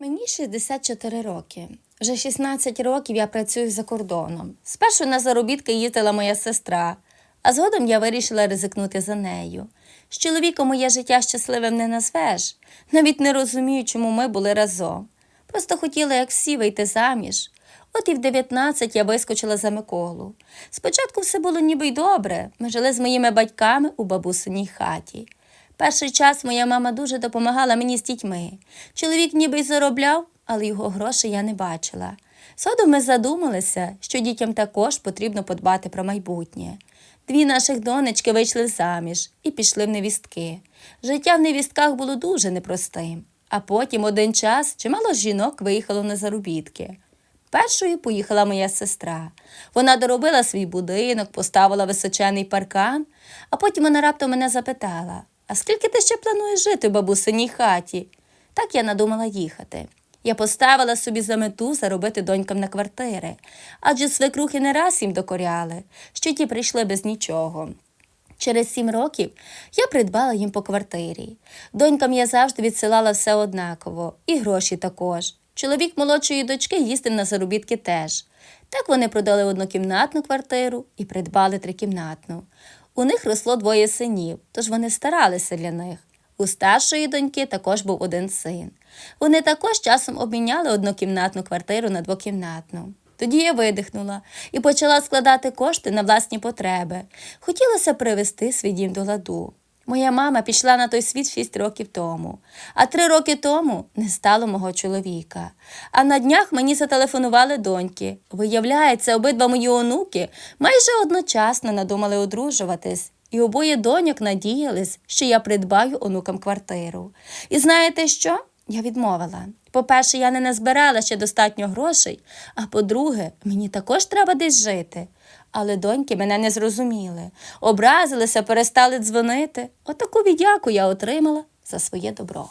Мені 64 роки. Вже 16 років я працюю за кордоном. Спершу на заробітки їздила моя сестра, а згодом я вирішила ризикнути за нею. З чоловіком моє життя щасливим не назвеш. Навіть не розумію, чому ми були разом. Просто хотіла, як всі, вийти заміж. От і в 19 я вискочила за Миколу. Спочатку все було ніби й добре. Ми жили з моїми батьками у бабусиній хаті. Перший час моя мама дуже допомагала мені з дітьми. Чоловік ніби й заробляв, але його грошей я не бачила. Згодом ми задумалися, що дітям також потрібно подбати про майбутнє. Дві наших донечки вийшли заміж і пішли в невістки. Життя в невістках було дуже непростим. А потім один час чимало жінок виїхало на заробітки. Першою поїхала моя сестра. Вона доробила свій будинок, поставила височений паркан, а потім вона раптом мене запитала: А скільки ти ще плануєш жити в бабусиній хаті? Так я надумала їхати. Я поставила собі за мету заробити донькам на квартири, адже свекрухи не раз їм докоряли, що ті прийшли без нічого. Через сім років я придбала їм по квартирі. Донькам я завжди відсилала все однаково, і гроші також. Чоловік молодшої дочки їздив на заробітки теж. Так вони продали однокімнатну квартиру і придбали трикімнатну. У них росло двоє синів, тож вони старалися для них. У старшої доньки також був один син. Вони також часом обміняли однокімнатну квартиру на двокімнатну. Тоді я видихнула і почала складати кошти на власні потреби. Хотілося привести свій дім до ладу. Моя мама пішла на той світ шість років тому, а три роки тому не стало мого чоловіка. А на днях мені зателефонували доньки. Виявляється, обидва мої онуки майже одночасно надумали одружуватись. І обоє доньок надіялись, що я придбаю онукам квартиру. І знаєте що? Я відмовила. По-перше, я не назбирала ще достатньо грошей, а по-друге, мені також треба десь жити. Але доньки мене не зрозуміли, образилися, перестали дзвонити. Отаку віддяку я отримала за своє добро.